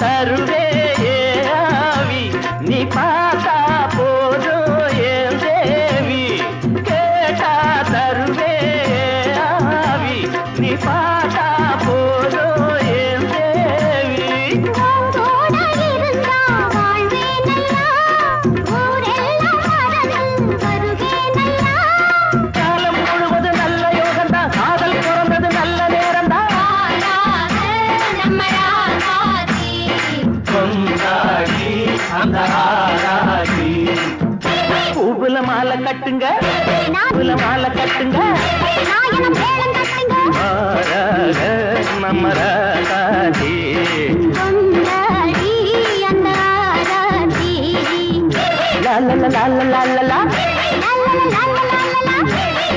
తరువే ఏ ఆవి నిపాత பூபுல மாலை கட்டுங்க பூபுல மாலை கட்டுங்க. நம்ம Rajaji la la la la la la la